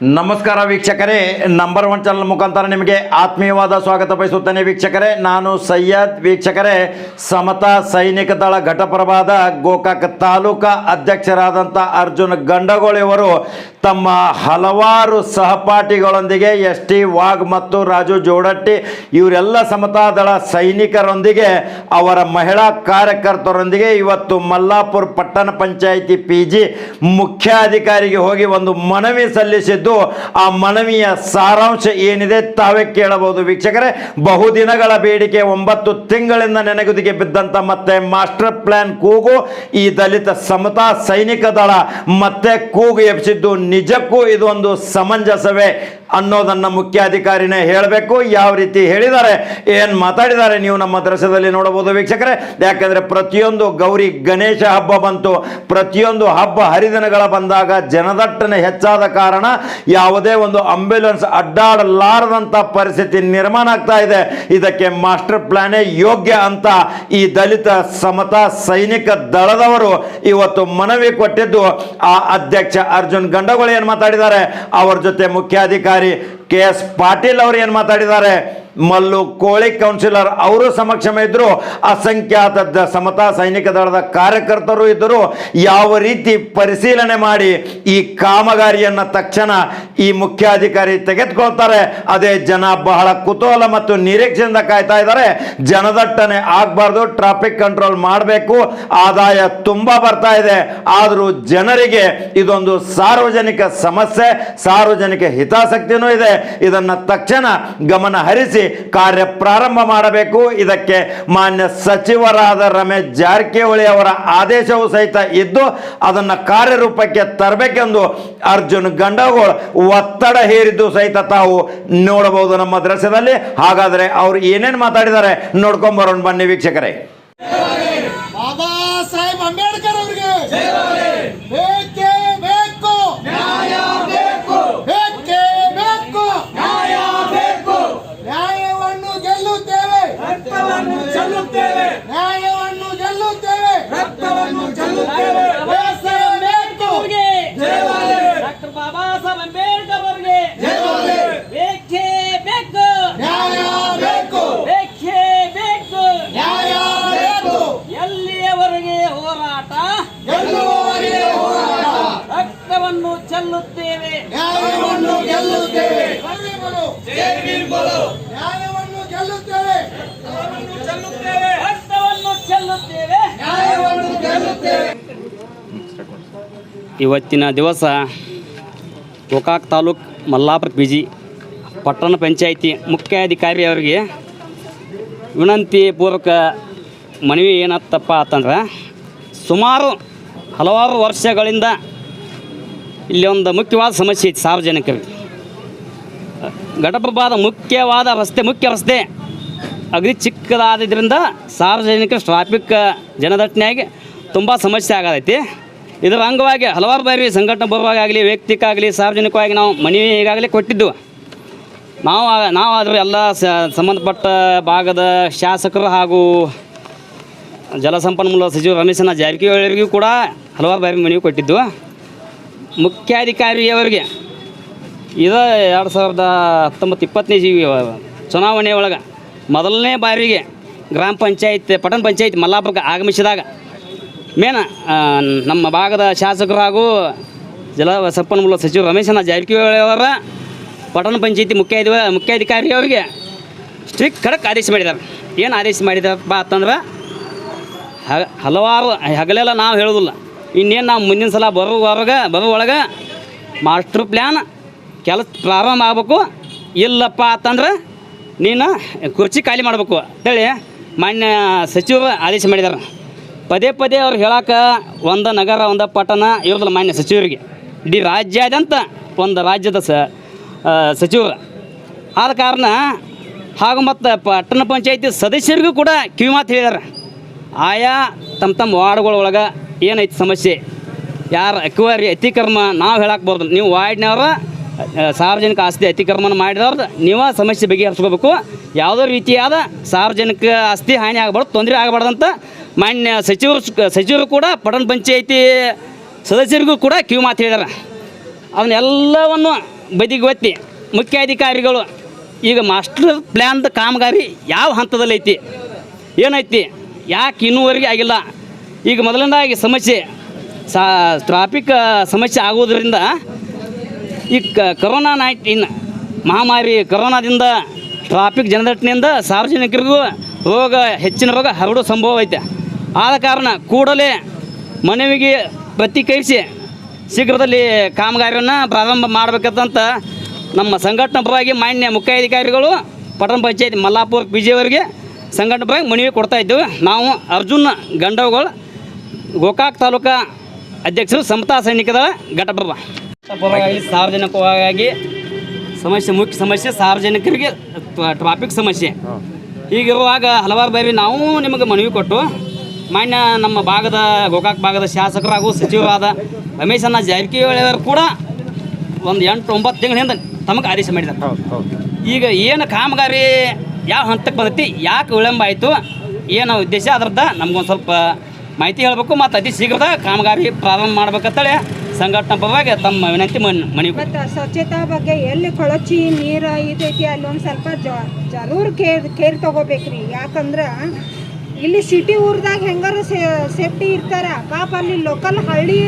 ನಮಸ್ಕಾರ ವೀಕ್ಷಕರೇ number one channel ಮುಖಾಂತರ ನಿಮಗೆ ಆತ್ಮೀಯವಾದ ಸ್ವಾಗತ ಬಯಸುತ್ತೇನೆ ವೀಕ್ಷಕರೇ. ನಾನು ಸಯ್ಯದ್ ವೀಕ್ಷಕರೇ, ಸಮತಾ ಸೈನಿಕ ದಳ ಘಟಪ್ರಭಾದ ಗೋಕಾಕ್ ತಾಲೂಕಾ ಅಧ್ಯಕ್ಷರಾದಂಥ ಅರ್ಜುನ್ ಗಂಡಗೋಳಿಯವರು ತಮ್ಮ ಹಲವಾರು ಸಹಪಾಠಿಗಳೊಂದಿಗೆ ಎಸ್ ಟಿ ವಾಗ್ ಮತ್ತು ರಾಜು ಜೋಡಟ್ಟಿ ಇವರೆಲ್ಲ ಸಮತಾ ದಳ ಸೈನಿಕರೊಂದಿಗೆ ಅವರ ಮಹಿಳಾ ಕಾರ್ಯಕರ್ತರೊಂದಿಗೆ ಇವತ್ತು ಮಲ್ಲಾಪುರ ಪಟ್ಟಣ ಪಂಚಾಯಿತಿ ಪಿ ಜಿ ಮುಖ್ಯಾಧಿಕಾರಿಗೆ ಹೋಗಿ ಒಂದು ಮನವಿ ಸಲ್ಲಿಸಿದ್ದು, ಆ ಮನವಿಯ ಸಾರಾಂಶ ಏನಿದೆ ತಾವೇ ಕೇಳಬಹುದು. ವೀಕ್ಷಕರೇ, ಬಹುದಿನಗಳ ಬೇಡಿಕೆ ಒಂಬತ್ತು ತಿಂಗಳಿಂದ ನೆನೆಗುದಿಗೆ ಬಿದ್ದಂತ ಮತ್ತೆ ಮಾಸ್ಟರ್ ಪ್ಲಾನ್ ಕೂಗು ಈ ದಲಿತ ಸಮತಾ ಸೈನಿಕ ದಳ ಮತ್ತೆ ಕೂಗು ಎಬ್ಸಿದ್ದು ನಿಜಕ್ಕೂ ಇದೊಂದು ಸಮಂಜಸವೇ. ಅನ್ನೋದನ್ನ ಮುಖ್ಯಾಧಿಕಾರಿನೇ ಹೇಳಬೇಕು. ಯಾವ ರೀತಿ ಹೇಳಿದ್ದಾರೆ, ಏನು ಮಾತಾಡಿದ್ದಾರೆ ನೀವು ನಮ್ಮ ದೃಶ್ಯದಲ್ಲಿ ನೋಡಬಹುದು ವೀಕ್ಷಕರೇ. ಯಾಕಂದ್ರೆ ಪ್ರತಿಯೊಂದು ಗೌರಿ ಗಣೇಶ ಹಬ್ಬ ಬಂತು. ಪ್ರತಿಯೊಂದು ಹಬ್ಬ ಹರಿದಿನಗಳ ಬಂದಾಗ ಜನದಟ್ಟಣೆ ಹೆಚ್ಚಾದ ಕಾರಣ ಯಾವುದೇ ಒಂದು ಅಂಬ್ಯುಲೆನ್ಸ್ ಅಡ್ಡಾಡಲಾರದಂಥ ಪರಿಸ್ಥಿತಿ ನಿರ್ಮಾಣ ಆಗ್ತಾ ಇದೆ. ಇದಕ್ಕೆ ಮಾಸ್ಟರ್ ಪ್ಲಾನೇ ಯೋಗ್ಯ ಅಂತ ಈ ದಲಿತ ಸಮತಾ ಸೈನಿಕ ದಳದವರು ಇವತ್ತು ಮನವಿ ಕೊಟ್ಟಿದ್ದು. ಆ ಅಧ್ಯಕ್ಷ ಅರ್ಜುನ್ ಗಂಡಗೋಳಿ ಏನು ಮಾತಾಡಿದ್ದಾರೆ? ಅವರ ಜೊತೆ ಮುಖ್ಯಾಧಿಕಾರಿ ಕೆ ಎಸ್ ಪಾಟೀಲ್ ಅವರು ಏನು ಮಾತಾಡಿದ್ದಾರೆ? ಮಲ್ಲು ಕೋಳಿ ಕೌನ್ಸಿಲರ್ ಅವರು ಸಮಕ್ಷಮ ಇದ್ದರು ಅಸಂಖ್ಯಾತ ಸಮತಾ ಸೈನಿಕ ದಳದ ಕಾರ್ಯಕರ್ತರು ಇದ್ದರು. ಯಾವ ರೀತಿ ಪರಿಶೀಲನೆ ಮಾಡಿ ಈ ಕಾಮಗಾರಿಯನ್ನು ತಕ್ಷಣ ಈ ಮುಖ್ಯಾಧಿಕಾರಿ ತೆಗೆದುಕೊಳ್ತಾರೆ, ಅದೇ ಜನ ಬಹಳ ಕುತೂಹಲ ಮತ್ತು ನಿರೀಕ್ಷೆಯಿಂದ ಕಾಯ್ತಾ ಇದ್ದಾರೆ. ಜನದಟ್ಟಣೆ ಆಗಬಾರ್ದು ಟ್ರಾಫಿಕ್ ಕಂಟ್ರೋಲ್ ಮಾಡಬೇಕು, ಆದಾಯ ತುಂಬ ಬರ್ತಾ ಇದೆ. ಆದರೂ ಜನರಿಗೆ ಇದೊಂದು ಸಾರ್ವಜನಿಕ ಸಮಸ್ಯೆ, ಸಾರ್ವಜನಿಕ ಹಿತಾಸಕ್ತಿನೂ ಇದೆ. ಇದನ್ನು ತಕ್ಷಣ ಗಮನ ಹರಿಸಿ ಕಾರ್ಯ ಪ್ರಾರಂಭ ಮಾಡಬೇಕು. ಇದಕ್ಕೆ ಮಾನ್ಯ ಸಚಿವರಾದ ರಮೇಶ್ ಜಾರಕಿಹೊಳಿ ಅವರ ಆದೇಶವೂ ಸಹಿತ ಇದ್ದು, ಅದನ್ನು ಕಾರ್ಯರೂಪಕ್ಕೆ ತರಬೇಕೆಂದು ಅರ್ಜುನ್ ಗಂಡಗೋಳ್ ಒತ್ತಡ ಹೇರಿದ್ದು ಸಹಿತ ತಾವು ನೋಡಬಹುದು ನಮ್ಮ ದೃಶ್ಯದಲ್ಲಿ. ಹಾಗಾದರೆ ಅವರು ಏನೇನು ಮಾತಾಡಿದ್ದಾರೆ ನೋಡ್ಕೊಂಬರೋಣ ಬನ್ನಿ ವೀಕ್ಷಕರೇ. ಬಾಬಾ ಸಾಹೇಬ್ ಅಂಬೇಡ್ಕರ್ ಅವರಿಗೆ. ಚೆಲ್ಲುತ್ತೇವೆ ನ್ಯಾಯವನ್ನು ಗೆಲ್ಲುತ್ತೇವೆ. ರಕ್ತವನ್ನು ಡಾಕ್ಟರ್ ಬಾಬಾ ಸಾಹೇಬ್ ಅಂಬೇಡ್ಕರ್ ಅವರಿಗೆ ಬೇಕೇ ಬೇಕು. ನ್ಯಾಯ ಬೇಕು. ಬೇಕೇ ಬೇಕು. ನ್ಯಾಯ ಬೇಕು. ಎಲ್ಲಿಯವರೆಗೆ ಹೋರಾಟ? ಗೆಲ್ಲುವವರೆಗೆ ಹೋರಾಟ? ರಕ್ತವನ್ನು ಚೆಲ್ಲುತ್ತೇವೆ. ನ್ಯಾಯವನ್ನು ಗೆಲ್ಲುತ್ತೇವೆ. ನ್ಯಾಯವನ್ನು ಗೆಲ್ಲುತ್ತೇವೆ ರಕ್ತವನ್ನು ಚೆಲ್ಲುತ್ತೇವೆ ನ್ಯಾಯವನ್ನು ಗೆಲ್ಲುತ್ತೇವೆ ಇವತ್ತಿನ ದಿವಸ ಗೋಕಾಕ್ ತಾಲೂಕ್ ಮಲ್ಲಾಪುರ ಪಿ ಜಿ ಪಟ್ಟಣ ಪಂಚಾಯಿತಿ ಮುಖ್ಯಾಧಿಕಾರಿ ಅವರಿಗೆ ವಿನಂತಿ ಪೂರ್ವಕ ಮನವಿ ಏನತ್ತಪ್ಪ ಅಂತಂದ್ರೆ ಸುಮಾರು ಹಲವಾರು ವರ್ಷಗಳಿಂದ ಇಲ್ಲಿ ಒಂದು ಮುಖ್ಯವಾದ ಸಮಸ್ಯೆ ಐತಿ ಸಾರ್ವಜನಿಕರಿಗೆ. ಘಟಪ್ರಭಾದ ಮುಖ್ಯವಾದ ರಸ್ತೆ, ಮುಖ್ಯ ರಸ್ತೆ ಅಗದಿ ಚಿಕ್ಕದಾದ್ರಿಂದ ಸಾರ್ವಜನಿಕ ಟ್ರಾಫಿಕ್ ಜನದಟ್ಟಣೆಯಾಗಿ ತುಂಬ ಸಮಸ್ಯೆ ಆಗತೈತಿ ಇದರ ಅಂಗವಾಗಿ ಹಲವಾರು ಬಾರಿ ಸಂಘಟನೆ ಬರುವಾಗಲಿ ವ್ಯಕ್ತಿಕಾಗಲಿ ಸಾರ್ವಜನಿಕವಾಗಿ ನಾವು ಮನವಿ ಈಗಾಗಲೇ ಕೊಟ್ಟಿದ್ದು. ನಾವು ನಾವು ಆದರೂ ಎಲ್ಲ ಸಂಬಂಧಪಟ್ಟ ಭಾಗದ ಶಾಸಕರು ಹಾಗೂ ಜಲಸಂಪನ್ಮೂಲ ಸಚಿವ ರಮೇಶನ ಜಾರಕಿಹೊಳಿಯವರಿಗೂ ಕೂಡ ಹಲವಾರು ಬಾರಿ ಮನವಿ ಕೊಟ್ಟಿದ್ದು. ಮುಖ್ಯಾಧಿಕಾರಿಯವರಿಗೆ ಇದು ಎರಡು ಸಾವಿರದ ಹತ್ತೊಂಬತ್ತು ಇಪ್ಪತ್ತನೇ ಚುನಾವಣೆ ಒಳಗೆ ಮೊದಲನೇ ಬಾರಿಗೆ ಗ್ರಾಮ ಪಂಚಾಯತ್, ಪಟ್ಟಣ ಪಂಚಾಯತ್ ಮಲ್ಲಾಪುರಕ್ಕೆ ಆಗಮಿಸಿದಾಗ ಮೇನ ನಮ್ಮ ಭಾಗದ ಶಾಸಕರು ಹಾಗೂ ಜಲ ಸಂಪನ್ಮೂಲ ಸಚಿವ ರಮೇಶನ ಜಾರಕಿಹೊಳಿ ಅವರ ಪಟ್ಟಣ ಪಂಚಾಯತಿ ಮುಖ್ಯಾಧಿ ಮುಖ್ಯಾಧಿಕಾರಿಯವರಿಗೆ ಸ್ಟ್ರಿಕ್ ಖಡಕ್ ಆದೇಶ ಮಾಡಿದ್ದಾರೆ. ಏನು ಆದೇಶ ಮಾಡಿದಾರಪ್ಪ ಅಂತಂದ್ರೆ ಹಲವಾರು, ಹಗಲೆಲ್ಲ ನಾವು ಹೇಳೋದಿಲ್ಲ. ಇನ್ನೇನು ನಾವು ಮುಂದಿನ ಸಲ ಬರೋವರೆಗೆ ಬರೋ ಒಳಗೆ ಮಾಸ್ಟರ್ ಪ್ಲ್ಯಾನ್ ಕೆಲಸ ಪ್ರಾರಂಭ ಆಗಬೇಕು. ಇಲ್ಲಪ್ಪ ಅಂತಂದ್ರೆ ನೀನು ಕುರ್ಚಿ ಖಾಲಿ ಮಾಡಬೇಕು. ಅಂತೇಳಿ ಮಾನ್ಯ ಸಚಿವರು ಆದೇಶ ಮಾಡಿದ್ದಾರೆ ಪದೇ ಪದೇ ಅವ್ರು ಹೇಳಕ್ಕೆ ಒಂದು ನಗರ, ಒಂದು ಪಟ್ಟಣ ಇರೋದಿಲ್ಲ ಮಾನ್ಯ ಸಚಿವರಿಗೆ. ಇಡೀ ರಾಜ್ಯಾದ್ಯಂತ ಒಂದು ರಾಜ್ಯದ ಸ ಸಚಿವರು ಆದ ಕಾರಣ ಹಾಗೂ ಮತ್ತು ಪಟ್ಟಣ ಪಂಚಾಯತಿ ಸದಸ್ಯರಿಗೂ ಕೂಡ ಕಿವಿ ಮಾತು ಹೇಳಿದ್ದಾರೆ ಆಯಾ ತಮ್ಮ ತಮ್ಮ ವಾರ್ಡ್ಗಳೊಳಗೆ ಏನೈತಿ ಸಮಸ್ಯೆ? ಯಾರು ಅಕ್ವಾರಿ ಅತಿಕ್ರಮ ನಾವು ಹೇಳಕ್ಕೆ ಬರ್ದು ನೀವು ವಾರ್ಡ್ನವ್ರ ಸಾರ್ವಜನಿಕ ಆಸ್ತಿ ಅತಿಕ್ರಮಣ ಮಾಡಿದವ್ರದ್ದು ನೀವು ಸಮಸ್ಯೆ ಬಗೆಹರಿಸ್ಕೋಬೇಕು. ಯಾವುದೋ ರೀತಿಯಾದ ಸಾರ್ವಜನಿಕ ಆಸ್ತಿ ಹಾನಿ ಆಗಬಾರ್ದು, ತೊಂದರೆ ಆಗಬಾರ್ದಂತ ಮಾನ್ಯ ಸಚಿವರು ಸಚಿವರು ಕೂಡ ಪಟ್ಟಣ ಪಂಚಾಯಿತಿ ಸದಸ್ಯರಿಗೂ ಕೂಡ ಕಿವಿ ಮಾತು ಹೇಳಿದಾರೆ. ಅವನ್ನೆಲ್ಲವನ್ನು ಬದಿಗೆ ಒತ್ತಿ ಮುಖ್ಯಾಧಿಕಾರಿಗಳು, ಈಗ ಮಾಸ್ಟರ್ ಪ್ಲ್ಯಾನ್ದ ಕಾಮಗಾರಿ ಯಾವ ಹಂತದಲ್ಲಿ ಐತಿ, ಏನೈತಿ, ಯಾಕೆ ಇನ್ನೂವರೆಗೆ ಆಗಿಲ್ಲ, ಈಗ ಮೊದಲನೇದಾಗಿ ಸಮಸ್ಯೆ, ಸಾ ಟ್ರಾಫಿಕ್ ಸಮಸ್ಯೆ ಆಗೋದ್ರಿಂದ ಈ ಕರೋನಾ ನೈನ್ಟೀನ್ ಮಹಾಮಾರಿ ಕರೋನಾದಿಂದ ಟ್ರಾಫಿಕ್ ಜನದಟ್ಟಿನಿಂದ ಸಾರ್ವಜನಿಕರಿಗೂ ರೋಗ, ಹೆಚ್ಚಿನ ರೋಗ ಹರಡೋ ಸಂಭವ ಐತೆ. ಆದ ಕಾರಣ ಕೂಡಲೇ ಮನವಿಗೆ ಪ್ರತಿಕ್ರಿಯಿಸಿ ಶೀಘ್ರದಲ್ಲಿ ಕಾಮಗಾರಿಯನ್ನು ಪ್ರಾರಂಭ ಮಾಡಬೇಕಂತ ನಮ್ಮ ಸಂಘಟನೆ ಪರವಾಗಿ ಮಾನ್ಯ ಮುಖ್ಯಾಧಿಕಾರಿಗಳು, ಪಟ್ಟಣ ಪಂಚಾಯತ್ ಮಲ್ಲಾಪುರ ಪಿ ಜಿ ಅವರಿಗೆ ಸಂಘಟನಾ ಪರವಾಗಿ ಮನವಿ ಕೊಡ್ತಾ ಇದ್ದೇವೆ. ನಾವು ಅರ್ಜುನ್ ಗಂಡವ್ಗಳು ಗೋಕಾಕ್ ತಾಲೂಕಾ ಅಧ್ಯಕ್ಷರು ಸಮತಾ ಸೈನಿಕದ ಘಟಪ್ರಭ. ಪರವಾಗಿ ಸಾರ್ವಜನಿಕವಾಗಿ ಸಮಸ್ಯೆ ಮುಖ್ಯ ಸಮಸ್ಯೆ ಸಾರ್ವಜನಿಕರಿಗೆ ಟ್ರಾ- ಟ್ರಾಫಿಕ್ ಸಮಸ್ಯೆ ಹೀಗಿರುವಾಗ ಹಲವಾರು ಬಾರಿ ನಾವು ನಿಮಗೆ ಮನವಿ ಕೊಟ್ಟು ಮಾನ್ಯ ನಮ್ಮ ಭಾಗದ ಗೋಕಾಕ್ ಭಾಗದ ಶಾಸಕರಾಗೂ ಸಚಿವರಾದ ರಮೇಶಣ್ಣ ಜಾರಕಿಹೊಳಿ ಅವರು ಕೂಡ ಒಂದು ಎಂಟು ಒಂಬತ್ತು ತಿಂಗಳಿಂದ ತಮಗೆ ಆದೇಶ ಮಾಡಿದ್ದಾರೆ. ಈಗ ಏನು ಕಾಮಗಾರಿ ಯಾವ ಹಂತಕ್ಕೆ ಬಂದೈತಿ ಯಾಕೆ ವಿಳಂಬ ಆಯಿತು ಏನು ಉದ್ದೇಶ ಅದ್ರದ್ದು ನಮಗೊಂದು ಸ್ವಲ್ಪ ಮಾಹಿತಿ ಹೇಳಬೇಕು ಮತ್ತು ಅತಿ ಶೀಘ್ರದ ಕಾಮಗಾರಿ ಪ್ರಾರಂಭ ಮಾಡ್ಬೇಕಂತೇಳಿ ಸಂಘಟನಾ ಪರವಾಗಿ ತಮ್ಮ ವಿನಂತಿ ಮನ್ ಮನವಿ ಮತ್ತು ಸ್ವಚ್ಛತಾ ಬಗ್ಗೆ ಎಲ್ಲಿ ಕೊಳಚಿ ನೀರು ಇದೈತಿ ಅಲ್ಲಿ ಒಂದು ಸ್ವಲ್ಪ ಜ ಜರೂರ್ ಕೇರ್ ಕೇರ್ ತಗೋಬೇಕ್ರಿ. ಯಾಕಂದ್ರೆ ಇಲ್ಲಿ ಸಿಟಿ ಊರ್ದಾಗ ಹೆಂಗಾರ ಸೇಫ್ಟಿ ಇರ್ತಾರ. ಪಾಪ ಅಲ್ಲಿ ಲೋಕಲ್ ಹಳ್ಳಿ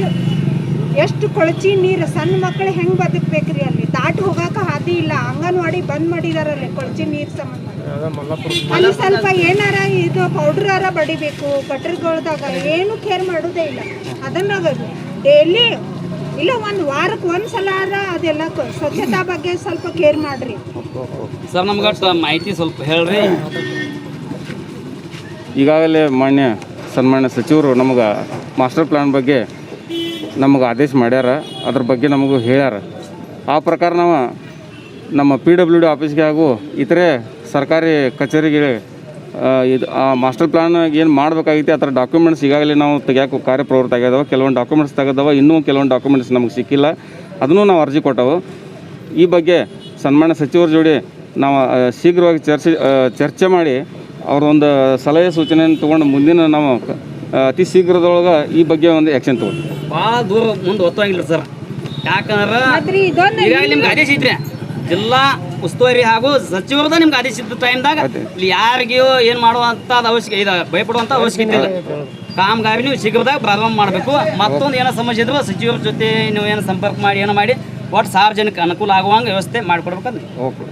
ಎಷ್ಟು ಕೊಳಚಿ ನೀರು ಸಣ್ಣ ಮಕ್ಕಳು ಹೆಂಗೆ ಬದುಕ್ಬೇಕ್ರಿ ಅಲ್ಲಿ? ದಾಟಿ ಹೋಗಾಕ ಹಾದಿ ಇಲ್ಲ. ಅಂಗನವಾಡಿ ಬಂದ್ ಮಾಡಿದಾರಲ್ಲಿ ಕೊಳಚಿ ನೀರು ಸಂಬಂಧ. ಅಲ್ಲಿ ಸ್ವಲ್ಪ ಏನಾರ ಇದು ಪೌಡ್ರಾರ ಬಡಿಬೇಕು ಗಟ್ರಗಳ್ದಾಗ ಏನು ಕೇರ್ ಮಾಡೋದೇ ಇಲ್ಲ. ಅದನ್ನ ಡೈಲಿ ಇಲ್ಲ ಒಂದು ವಾರಕ್ಕೆ ಒಂದು ಸಲ ಅದೆಲ್ಲ ಸ್ವಚ್ಛತಾ ಬಗ್ಗೆ ಸ್ವಲ್ಪ ಕೇರ್ ಮಾಡ್ರಿ. ಸರ್ ನಮ್ಗೆ ಮಾಹಿತಿ ಸ್ವಲ್ಪ ಹೇಳ್ರಿ. ಈಗಾಗಲೇ ಮಾನ್ಯ ಸನ್ಮಾನ್ಯ ಸಚಿವರು ನಮಗೆ ಮಾಸ್ಟರ್ ಪ್ಲ್ಯಾನ್ ಬಗ್ಗೆ ನಮಗೆ ಆದೇಶ ಮಾಡ್ಯಾರ. ಅದ್ರ ಬಗ್ಗೆ ನಮಗೂ ಹೇಳ್ಯಾರ. ಆ ಪ್ರಕಾರ ನಾವು ನಮ್ಮ ಪಿ ಡಬ್ಲ್ಯೂ ಡಿ ಆಫೀಸ್ಗೆ ಹಾಗೂ ಇತರೆ ಸರ್ಕಾರಿ ಕಚೇರಿಗೆ ಇದು ಆ ಮಾಸ್ಟರ್ ಪ್ಲ್ಯಾನ್ ಏನು ಮಾಡಬೇಕಾಗಿತ್ತು ಆ ಥರ ಡಾಕ್ಯುಮೆಂಟ್ಸ್ ಈಗಾಗಲೇ ನಾವು ತೆಗಿಯೋಕೆ ಕಾರ್ಯಪ್ರವೃತ್ತ ಆಗ್ಯದವ. ಕೆಲವೊಂದು ಡಾಕ್ಯುಮೆಂಟ್ಸ್ ತೆಗೆದವ ಇನ್ನೂ ಕೆಲವೊಂದು ಡಾಕ್ಯುಮೆಂಟ್ಸ್ ನಮಗೆ ಸಿಕ್ಕಿಲ್ಲ. ಅದನ್ನು ನಾವು ಅರ್ಜಿ ಕೊಟ್ಟವು. ಈ ಬಗ್ಗೆ ಸನ್ಮಾನ್ಯ ಸಚಿವರ ಜೋಡಿ ನಾವು ಶೀಘ್ರವಾಗಿ ಚರ್ಚೆ ಚರ್ಚೆ ಮಾಡಿ ಅವರೊಂದು ಸಲಹೆ ಸೂಚನೆಯನ್ನು ತೊಗೊಂಡು ಮುಂದಿನ ನಾವು ಅತಿ ಶೀಘ್ರದೊಳಗೆ ಈ ಬಗ್ಗೆ ಒಂದು ಆ್ಯಕ್ಷನ್ ತೊಗೊಂಡು ಭಾಳ ದೂರ ಮುಂದೆ ಒತ್ತಾಗಿಲ್ಲ ಸರ್. ಯಾಕಂದ್ರೆ ನಿಮ್ಗೆ ಆದೇಶ ಐತ್ರಿ. ಜಿಲ್ಲಾ ಉಸ್ತುವಾರಿ ಹಾಗೂ ಸಚಿವರದ ನಿಮ್ಗೆ ಆದೇಶಿದ್ದ ಟೈಮ್ದಾಗ ಇಲ್ಲಿ ಯಾರಿಗೂ ಏನು ಮಾಡುವಂಥದ್ದು ಅವಶ್ಯಕ ಇದು ಭಯಪಡುವಂಥ ಅವಶ್ಯಕತೆ ಇಲ್ಲ. ಕಾಮಗಾರಿ ನೀವು ಶೀಘ್ರದಾಗ ಪ್ರಾರಂಭ ಮಾಡಬೇಕು. ಮತ್ತೊಂದು ಏನೋ ಸಮಸ್ಯೆ ಇದ್ರು ಸಚಿವರ ಜೊತೆ ನೀವು ಏನೋ ಸಂಪರ್ಕ ಮಾಡಿ ಏನೋ ಮಾಡಿ ಒಟ್ಟು ಸಾರ್ವಜನಿಕ ಅನುಕೂಲ ಆಗುವಂಗೆ ವ್ಯವಸ್ಥೆ ಮಾಡಿಕೊಡ್ಬೇಕಂದ್ರೆ ಓಕೆ